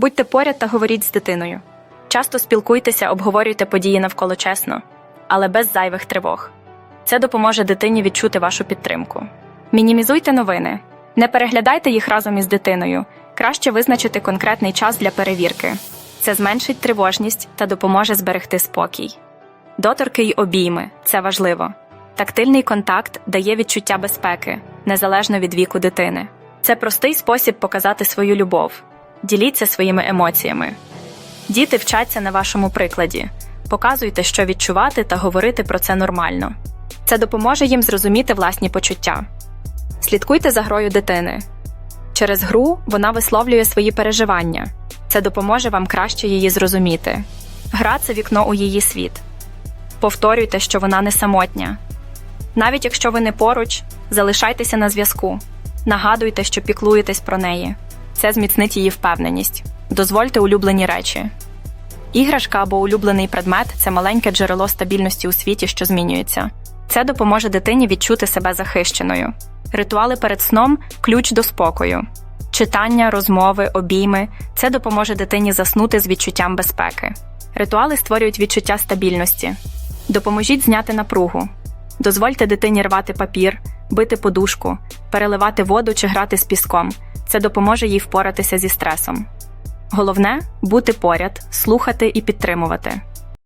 Будьте поряд та говоріть з дитиною. Часто спілкуйтеся, обговорюйте події навколо чесно, але без зайвих тривог. Це допоможе дитині відчути вашу підтримку. Мінімізуйте новини. Не переглядайте їх разом із дитиною. Краще визначити конкретний час для перевірки. Це зменшить тривожність та допоможе зберегти спокій. Доторки й обійми це важливо. Тактильний контакт дає відчуття безпеки, незалежно від віку дитини. Це простий спосіб показати свою любов. Діліться своїми емоціями. Діти вчаться на вашому прикладі. Показуйте, що відчувати та говорити про це нормально. Це допоможе їм зрозуміти власні почуття. Слідкуйте за грою дитини. Через гру вона висловлює свої переживання. Це допоможе вам краще її зрозуміти. Гра це вікно у її світ. Повторюйте, що вона не самотня. Навіть якщо ви не поруч, залишайтеся на зв'язку. Нагадуйте, що піклуєтесь про неї. Це зміцнить її впевненість. Дозвольте улюблені речі. Іграшка або улюблений предмет це маленьке джерело стабільності у світі, що змінюється. Це допоможе дитині відчути себе захищеною. Ритуали перед сном ключ до спокою. Читання, розмови, обійми це допоможе дитині заснути з відчуттям безпеки. Ритуали створюють відчуття стабільності. Допоможіть зняти напругу. Дозвольте дитині рвати папір, бити подушку, переливати воду чи грати з піском. Це допоможе їй впоратися зі стресом. Головне бути поряд, слухати і підтримувати.